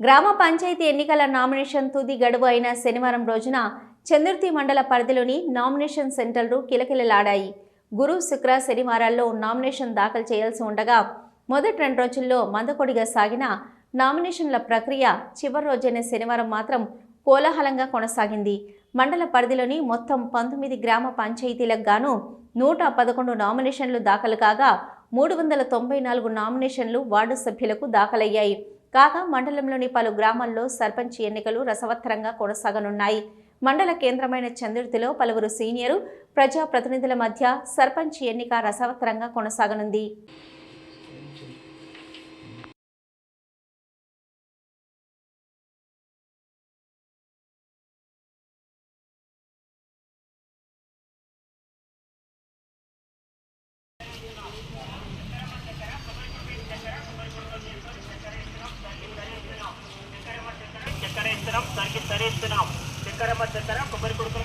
గ్రామ పంచాయతీ ఎన్నికల నామినేషన్ తుది గడువు అయిన శనివారం రోజున చందుర్తి మండల పరిధిలోని నామినేషన్ సెంటర్లు కిలకిలలాడాయి. గురు శుక్ర శనివారాల్లో నామినేషన్ దాఖలు చేయాల్సి ఉండగా మొదటి రెండు రోజుల్లో మందకొడిగా సాగిన నామినేషన్ల ప్రక్రియ చివరి రోజైన శనివారం మాత్రం కోలాహలంగా కొనసాగింది. మండల పరిధిలోని మొత్తం పంతొమ్మిది గ్రామ పంచాయతీలకు గాను నూట పదకొండు నామినేషన్లు దాఖలు కాగా మూడు వందల తొంభై నాలుగు నామినేషన్లు వార్డు సభ్యులకు దాఖలయ్యాయి. కాగా మండలంలోని పలు గ్రామాల్లో సర్పంచ్ ఎన్నికలు రసవత్తరంగా కొనసాగనున్నాయి. మండల కేంద్రమైన చందుర్తిలో పలువురు సీనియరు ప్రజాప్రతినిధుల మధ్య సర్పంచ్ ఎన్నిక రసవత్తరంగా కొనసాగనుంది. ధరిస్తున్నాం కొడుకులకు చక్కెర కొబ్బరి కొడుకు